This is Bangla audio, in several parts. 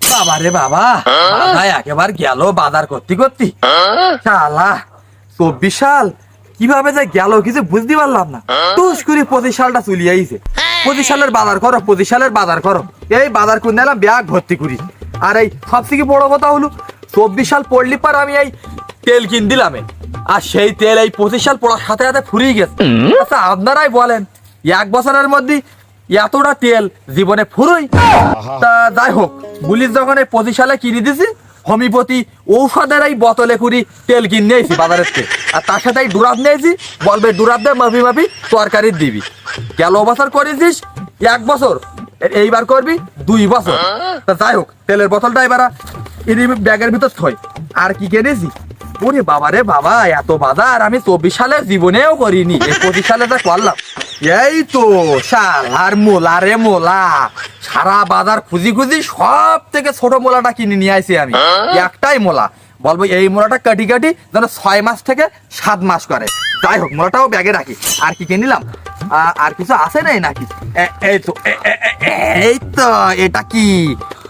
বাবা রে বাবা। একেবার গেল বাজার করতে করতে। শালা চব্বিশ সাল কীভাবে যে গেল কিছু বুঝতে পারলাম না। টুস করে পঁচিশ সালটা চলে আইছে। পঁচিশ সালের বাজার করো পঁচিশ সালের বাজার করো। এই বাজার করে নিলাম ব্যাগ ভর্তি করি। আর এই সব থেকে বড় কথা হলো চব্বিশ সাল পড়লি পর আমি এই তেল কিন দিলাম আর সেই তেল এই পঁচিশ সাল পড়ার সাথে সাথে ফুরিয়ে গেছে। আচ্ছা আপনারাই বলেন এক বছরের মধ্যে এতটা তেল জীবনে ফুরোই তা যাই হোক বুলিশ যখন এই পঁচিশ সালে কিনে দিছি। হোমিওপ্যাথি ঔষধের এই বোতলে কুড়ি তেল কিনে নিয়েছি বাজারের থেকে আর তার সাথে এই ডুরাব নিয়েছি। বলবে ডুরাব দে মাফি মাফি তরকারি দিবি। গেল বছর করেছিস এক বছর। এইবার করবি দুই বছর। তা যাই হোক তেলের বোতলটা এবার ইনি ব্যাগের ভিতর থই। আর কি কিনেছি? ওরে বাবা রে বাবা এত বাজার আমি চব্বিশ সালে জীবনেও করিনি। এই পঁচিশ সালে যা করলাম। এই তো শালার মোলা রে মোলা। সারা বাজার খুঁজি খুঁজি সব থেকে ছোট মোলাটা কিনে নিয়ে আসি আমি। একটাই মোলা। বলব এই মোলাটা কাটি কাটি যেন ছয় মাস থেকে সাত মাস করে। যাই হোক মোলাটাও ব্যাগে রাখি। আর কি কিনিলাম আ- আর কিছু আছে নাই নাকি? এই তো এই তো এটা কি?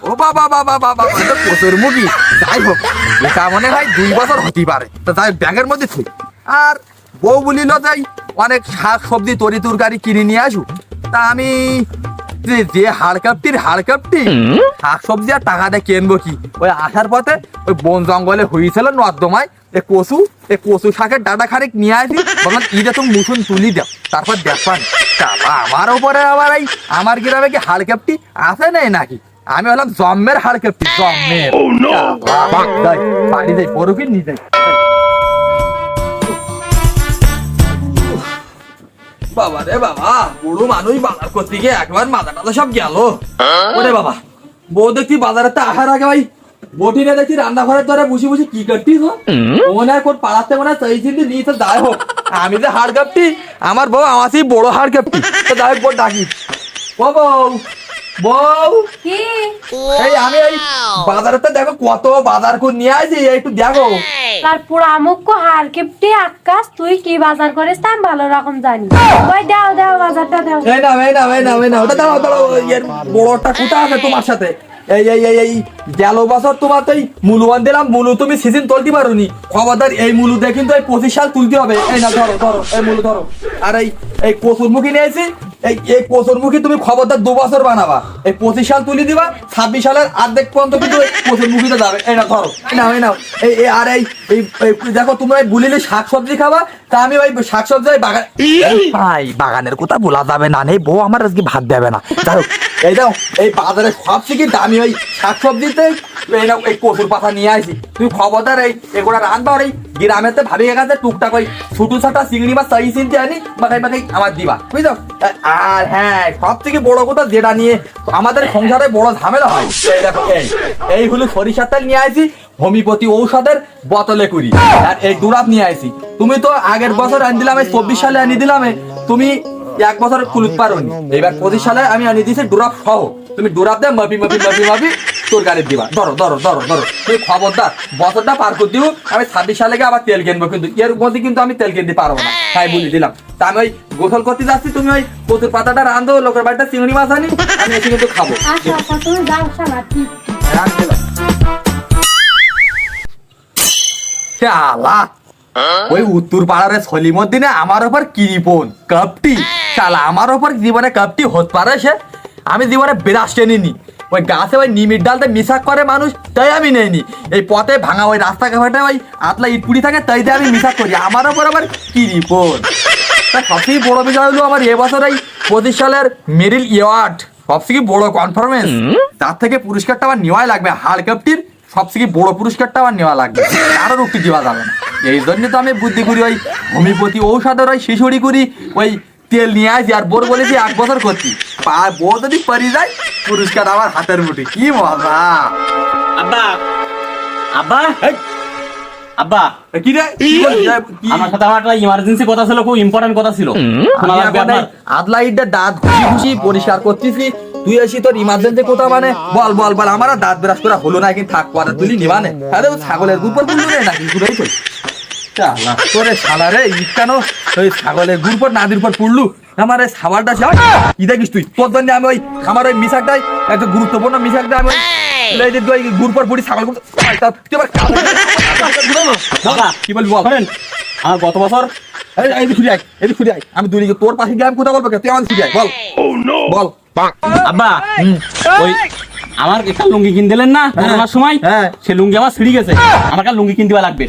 ও বাবা বাবা বাবা এটা প্রচুর মুগি যাই হোক এটা মনে হয় দুই বছর হতেই পারে। তো তাই ব্যাগের মধ্যে থুই। আর বউ বলিল যাই অনেক শাক সবজি তরি তরকারি কিনে নিয়ে আসু তা আমি যে- যে হাড়কাপটির হাড়কাপটি শাক সবজি আর টাকা দিয়ে কিনবো কি? ওই আসার পথে ওই বন জঙ্গলে হয়েছিল নর্দমায় এ কচু এ কচু শাকের ডাটা খানিক নিয়ে আসি। তখন ঈদে তুমি মুসুন তুলি দাও তারপর দেখবান চালা আমার উপরে আবার এই আমার গ্রামে কি হাড়কাপটি আছে নাই নাকি? আমি হলাম জম্মের হাড়কাপটি জম্মের। বাড়ি যাই বড় নিয়ে যাই। বাবা রে বাবা বুড়ো মানুষ বাজার করতে গিয়ে একবার মাথাটা তো সব গেল। ওরে বাবা বউ বাজারে তো আসার আগে ভাই বটিনে দেখছি রান্নাঘরের ধরে বসে বসে কি করতিস হো? মনে হয় কোন পাড়াতে মনে হয় নিয়ে তো দায় হোক আমি যে হাড় কাপটি আমার বউ আমার সেই বড় হাড় কাপটি তো দায় বউ ডাকি। ও বউ বউ কি? এই আমি এই বাজারে দেখো কত বাজার করে নিয়ে আসি একটু দেখো। তারপর আমুক কো হার কেপটি আকাশ তুই কি বাজার করিস তা ভালো রকম জানি। ওই দাও দাও বাজারটা দাও। এই না এই না এই না এই না ওটা দাঁড়াও দাঁড়াও এর বড়টা কোথা আছে তোমার সাথে? এই এই এই এই গেল বছর তোমার তো এই মুলুয়ান দিলাম মুলু তুমি সিজন তুলতে পারোনি। খবরদার এই মুলু দিয়ে কিন্তু এই পঁচিশ সাল তুলতে হবে। এই না ধরো ধরো এই মুলু ধরো। আর এই এই কচুরমুখী নিয়েছি এই এই কচুরমুখী তুমি খবরদার দু বছর বানাবা। এই পঁচিশ সাল তুলি দিবা ছাব্বিশ সালের অর্ধেক পর্যন্ত কিন্তু কচুরমুখীতে যাবে। না ধরো। এই নাও এই নাও। এই এই আর এই দেখো তোমরা বুলিলে শাক সবজি খাবা তা আমি ওই শাক সবজি বাগান ভাই বাগানের কথা বলা যাবে না নেই বউ আমার আজকে ভাত দেবে না। যাই এই দাও এই বাজারে সব থেকে দামি ওই শাক সবজিতে এই এই কচুর পাতা নিয়ে আসি তুই এই এগুলা গ্রামেতে ভাবি গেছে টুকটাক ওই ছোটো ছাটা চিংড়ি চিনতে আনি আমার দিবা। বুঝছ? আর হ্যাঁ সব থেকে বড় কথা যেটা নিয়ে আমাদের সংসারে বড় ঝামেলা হয়, এই হলো সরিষার তেল নিয়ে আসি ঔষধের বোতলে করি আর এই দুরাত নিয়ে আসি তুমি তো আগের বছর আনি দিলাম চব্বিশ সালে আনি দিলাম তুমি এক বছর কুলুত পারোনি। এবার পঁচিশ সালে আমি আনি দিয়েছি ডুরাপ সহ। তুমি ডুরাপ দিয়ে মাপি মাপি মাপি মাপি। তোর গাড়ি দিবা। ধরো ধরো ধরো ধরো। তুমি খবরদার বছরটা পার করে দিও আমি ছাব্বিশ সালে গিয়ে আবার তেল কিনবো কিন্তু। এর মধ্যে কিন্তু আমি তেল কিনতে পারব না। তাই বলে দিলাম। তা আমি ওই গোসল করতে যাচ্ছি তুমি ওই কচুর পাতাটা রান্ধো লোকের বাড়িটা চিংড়ি মাছ আনি আমি এসে কিন্তু খাব। আচ্ছা আচ্ছা। শালা ওই উত্তর পাড়ার সলিমর দিনে আমার ওপর কিরিপন কাপটি? শালা আমার ওপর জীবনে কাপটি হতে পারে সে? আমি জীবনে বিরাস টেনিনি। ওই গাছে ওই নিমির ডালতে মিশাক করে মানুষ, তাই আমি নেইনি। এই পথে ভাঙা ওই রাস্তা ঘাটে ওই আতলা ইটপুরি থাকে, তাই আমি মিশাক করি। আমার ওপর আবার কিরিপন তা সবথেকে বড় বিষয় হলো আমার এবছর এই পঁচিশ সালের মেরিল অ্যাওয়ার্ড সবথেকে বড় কনফার্মেন্স তার থেকে পুরস্কারটা আমার নেওয়াই লাগবে। হার কাপটির সবথেকে বড় পুরস্কারটা আমার নেওয়া লাগবে। কারোর উক্তি দেওয়া যাবে না। এই জন্য তো আমি বুদ্ধি করি, ওই হোমিওপ্যাথি ঔষধের ওই শিশুড়ি করি, ওই তেল নিয়ে আসি আর বোর বলেছি এক বছর করছি। আর বউ যদি পারি যায় পুরস্কার আমার হাতের মুঠি। কি মজা। আব্বা। আব্বা। আব্বা। কি রে? কি বলছিস? কি? আমার সাথে আমার একটা ইমার্জেন্সি কথা ছিল খুব ইম্পর্টেন্ট কথা ছিল দাঁত ঘুষি ঘুষি পরিষ্কার করতেছি। তুই আসি তোর ইমার্জেন্সি কোথা মানে? বল বল বল। আমার দাঁত ব্রাশ করা হলো না কিন্তু থাক পরে তুলি নিবানে আরে ছাগলের গুপর পুল্লু রে নাকি? ঘুরাই কই চালা তোরে শালা রে ইট কেন ওই ছাগলের গুরপর নাদির পর পুড়লু আমার এই সাবালটা সে ই দেখিস তুই? তোর জন্য আমি ওই আমার ওই মিশাকটাই একটা গুরুত্বপূর্ণ মিশাকটা আমি এই! যে তুই গুরুপর বুড়ি ছাগল করতে তুই আবার কি বলবি? বল আমার গত বছর এই আয় এই আয়। আমি দুই তোর পাশে গিয়ে আমি কোথা বলব? তুই আমার আয় বল। বল। আব্বা ওই আমার একটা লুঙ্গি কিন দিলেন না করোনার সময়? হ্যাঁ। সে লুঙ্গি আমার ছিঁড়ে গেছে। আমার একটা লুঙ্গি কিনতে লাগবে।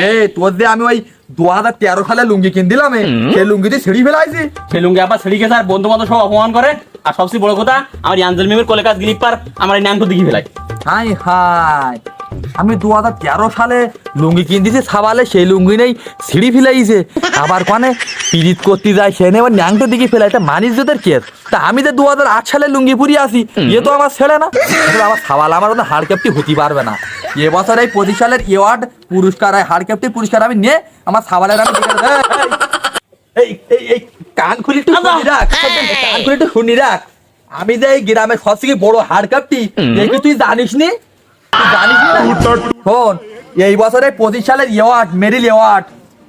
এ তোর দিয়ে আমি ওই দু হাজার তেরো সালে লুঙ্গি কিন দিলাম সেই লুঙ্গিতে ছিঁড়ি ফেলাইছি। সে লুঙ্গি আবার ছিঁড়ে গেছে আর বন্ধু বান্ধব সব অপমান করে। আর সবচেয়ে বড় কথা আমার ইয়াঞ্জল মেমের আমার এই দিকে ফেলাই হাই হাই। আমি দু হাজার তেরো সালে লুঙ্গি কিন দিছি সাবালে সেই লুঙ্গি নেই ছিঁড়ি ফেলাইছে। আবার কানে পিরিত করতে যায় সে নেই ন্যাংটো দিকে ফেলাই তা মানিস তোদের কেস তা আমি যে দু হাজার আট সালে লুঙ্গি পুরি আসি এ তো আমার ছেড়ে না। আমার সাবাল আমার হাড় ক্যাপটি হতে পারবে না। এবছর এই পঁচিশ সালের এওয়ার্ড পুরস্কার হয় হাড় ক্যাপটি পুরস্কার আমি নিয়ে আমার সাবালের আমি এই, এই এই এই কান খুলি একটু শুনি রাখ। কান খুলি একটু শুনি রাখ। আমি যে এই গ্রামের সব থেকে বড় হাড় কাপটি দেখি তুই জানিস নি? জানিস নি শোন এই বছরে পঁচিশ সালের অ্যাওয়ার্ড মেরিল অ্যাওয়ার্ড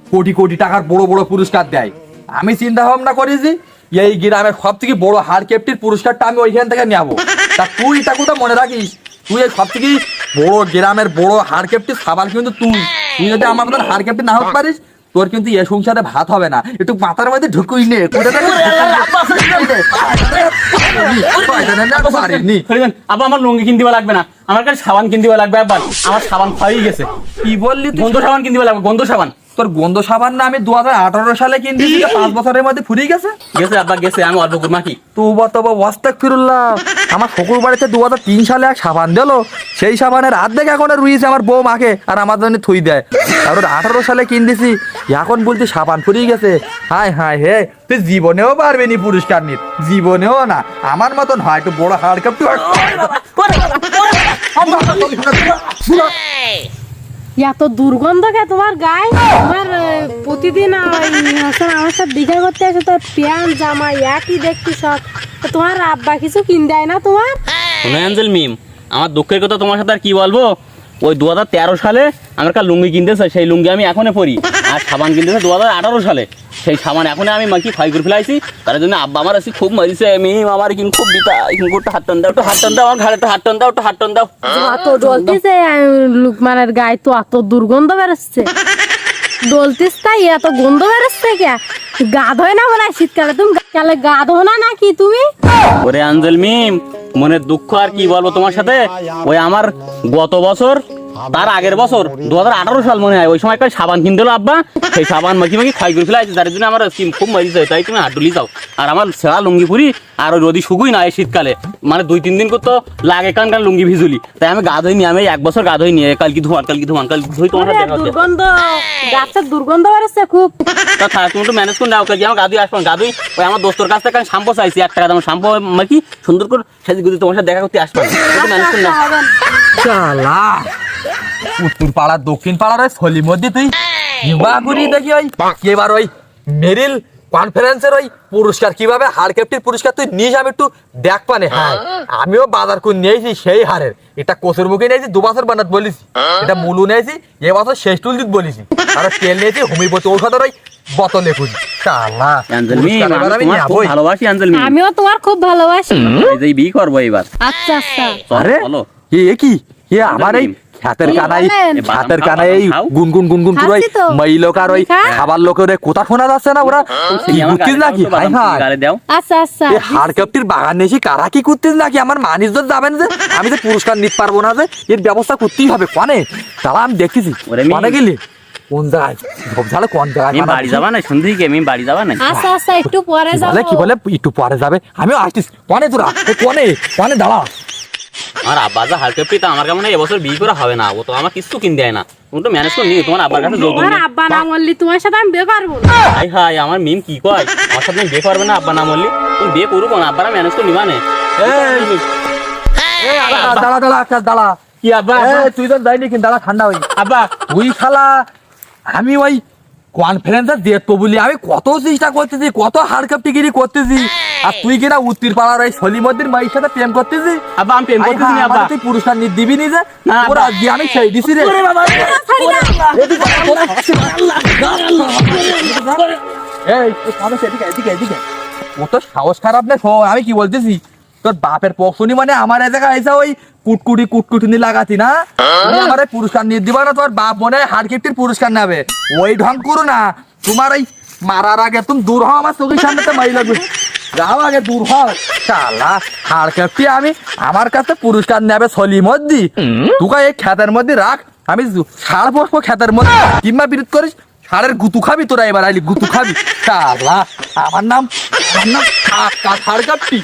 কোটি কোটি টাকার বড় বড় পুরস্কার দেয়। আমি চিন্তা ভাবনা করেছি এই গ্রামের সব থেকে বড় হার কেপটির পুরস্কারটা আমি ওইখান থেকে নেব। তা তুই এটা কোথাও মনে রাখিস? তুই এই সব থেকে বড় গ্রামের বড় হাড় কেপটি সাবাল কিন্তু তুই। তুই যদি আমার মতন হাড় কেপটি না হতে পারিস তোর কিন্তু এ সংসারে ভাত হবে না। একটু মাথার মধ্যে ঢুকুই নে। আব্বা আমার লুঙ্গি কিনতে লাগবে না। আমার কাছে সাবান কিনতে লাগবে আবার আমার সাবান খাওয়াই গেছে। কি বললি গন্ধ সাবান কিনতে লাগবে গন্ধ সাবান। তোর গন্ধ সাবান না আমি দু হাজার আঠারো সালে কিনতেছি তা পাঁচ বছরের মধ্যে ফুরিয়ে গেছে? গেছে আব্বা গেছে আমি অল্প মাখি। তো তবা ওয়াস্তাক ফিরুল্লাহ। আমার শ্বশুর বাড়িতে দু হাজার তিন সালে এক সাবান দিলো। সেই সাবানের আর্ধেক এখন রুইছে আমার বউ মাকে আর আমার জন্য থুই দেয়। আর ওর আঠারো সালে কিনতেছি এখন বলছি সাবান ফুরিয়ে গেছে। হায় হায় হে তুই জীবনেও পারবি নি পুরস্কার নিত। জীবনেও না আমার মতন হয় একটু বড় হাড় কাপ এত দুর্গন্ধ কে তোমার গায়ে? তোমার প্রতিদিন আমার সব দীঘা করতে আসে, তোর প্যান্ট, জামা একই দেখতে সব। তোমার আব্বা কিছু কিন দেয় না তোমার? মিম, আমার দুঃখের কথা তোমার সাথে আর কি বলব? ওই দু হাজার তেরো সালে আমার কাছে লুঙ্গি কিনতেছে, সেই লুঙ্গি আমি এখনই পরি। আর সাবান কিনতেছে দু হাজার আঠারো সালে। সেই সাবান এখন আমি মাকি ফাই করে ফেলাইছি। তার জন্য আব্বা আমার আছে, খুব মারিছে। আমি আমার কিন্তু খুব বিতা কিন্তু একটু হাত টান দাও, একটু হাত টান দাও, আমার ঘাড়ে হাত টান দাও, একটু হাত টান দাও। অত ডলতিছে লুকমানের গায়ে তো এত দুর্গন্ধ বেরোচ্ছে। ডলতিস তাই, এত গন্ধ বেরোচ্ছে কে? গা ধোয় না বলে শীতকালে? তুমি কালে গাধ না নাকি তুমি? ওরে আঞ্জল মিম, মনের দুঃখ আর কি বলব তোমার সাথে? ওই আমার গত বছর তার আগের বছর দু হাজার আঠারো সাল মনে হয় ওই সময় একটা সাবান কিনতে হলো আব্বা সেই সাবান মাখি মাখি খাই করে ফেলাইছে যার জন্য আমার স্কিম খুব মারিছে তাই তুমি হাডুলি যাও আর আমার সেরা লুঙ্গি পুরি আর ওই রদি শুকুই না এই শীতকালে মানে দুই তিন দিন করতো লাগে কান কান লুঙ্গি ভিজুলি তাই আমি গা ধুইনি আমি এক বছর গা ধুইনি কালকে ধোয়ান কালকে ধোয়ান কালকে ধুই তোমার সাথে দুর্গন্ধ গাছের দুর্গন্ধ বেরোচ্ছে খুব তা থাক তুমি একটু ম্যানেজ করে নাও কালকে আমার গাদুই আসব গাদুই ওই আমার দোস্তর কাছ থেকে শ্যাম্পু চাইছি এক টাকা দাম শ্যাম্পু মাখি সুন্দর করে তোমার সাথে দেখা করতে আসবে ম্যানেজ করে নাও না। চালা উত্তর পাড়া দক্ষিণ পাড়ার ওই থলির মধ্যে তুই ইবা করি দেখি ওই এবার ওই মেরিল কনফারেন্সের ওই পুরস্কার কীভাবে হার ক্যাপ্টির পুরস্কার তুই নিস আমি একটু দেখ পানে। হ্যাঁ আমিও বাজার করে নিয়েছি সেই হারের। এটা কোচের মুখে নিয়েছি দু বছর বানাত বলিছি। এটা মুলু নিয়েছি এ বছর শেষ টুল দিত বলিছি। আর তেল নিয়েছি হোমিওপ্যাথি ঔষধের ওই বোতলে খুঁজি। আমিও তোমার খুব ভালোবাসি। বিয়ে করব এবার আচ্ছা আচ্ছা। আরে চলো। এ এ কি? এ আমার এই কি কানাই বাদাম কানাই এই গুনগুন গুনগুন করে ওই খাচ্ছি তো। মহিলকার ওই খাবার লোকের কথা শোনা যাচ্ছে না ওরা? কি করতিস নাকি? তো, হাই হাই। গালে দাও। আচ্ছা আচ্ছা। এই হাড় কাপটির বাগান এসে কারা কি করতিস নাকি? আমার মানিস যাবেন যে আমি যে পুরস্কার নিতে পারব না যে এর ব্যবস্থা করতেই হবে কনে? তাহলে আমি দেখতেছি ওরে কনে গেলি? কোন জায়গায়? ঝোপঝাড়ে কোন জায়গায় আমি বাড়ি যাবা না? সন্ধ্যে কি? আমি বাড়ি যাবা না আচ্ছা আচ্ছা একটু পরে কি বলে কি বলে? একটু পরে যাবে। আমিও আসতিস কনে তোরা? কনে? কনে দাঁড়া। আমার আব্বা যা হালকা পিতা আমার কেমন এবছর বিয়ে করা হবে না। ও তো আমার কিছু কিন দেয় না। তুমি তো ম্যানেজ করে তোমার আব্বার কাছে যোগ তোমার আব্বা না বললি তোমার সাথে আমি বিয়ে করব না। হাই হাই আমার মিম কি কয়? আমার সাথে বিয়ে করবে না আব্বা না বললি তুমি বিয়ে করব না আব্বারা ম্যানেজ করে নিবা না দাঁড়া দাঁড়া দাঁড়া দাঁড়া। কি আব্বা? তুই তো যাইনি কিন্তু দাঁড়া ঠান্ডা হই। আব্বা। তুই খালা আমি ওই কনফারেন্সে দেখব বলি আমি কত চেষ্টা করতেছি কত হাড় কাপটিগিরি করতেছি। আর তুই কিনা উত্তর পাড়ার ওই সলিমদ্দির মাইয়ের সাথে প্রেম করতেছি আব্বা আমি প্রেম করতেছি না আব্বা। আমাকে তুই পুরস্কার নি দিবি নি যে? ওরা আব্বা। আমি সেই দিছি রে। এই, এদিকে এদিকে এদিকে। ও তো সাহস খারাপ না আমি কি বলতেছি? তোর বাপের পক্ষনি মানে আমার এই জায়গায় এসে ওই কুটকুটি কুটকুটুনি লাগাতি না? আমার পুরস্কার নিয়ে দিবা না তোর বাপ মনে হাড় কিপ্টির পুরস্কার নেবে ওই ঢং করো না। তোমার এই মারার আগে তুমি দূর হও আমার চোখের সামনে তো মাই লাগবে যাও আগে দূর হও। শালা হাড় কিপ্টি আমি। আমার কাছে পুরস্কার নেবে সলি মধ্যে তুকা এই খেতের মধ্যে রাখ। আমি সার বসবো খেতের মধ্যে। কিংবা বিরোধ করিস? সারের গুতু খাবি তোরা এবার আইলি গুতু খাবি। শালা আমার নাম আমার নাম হাড় কাপটি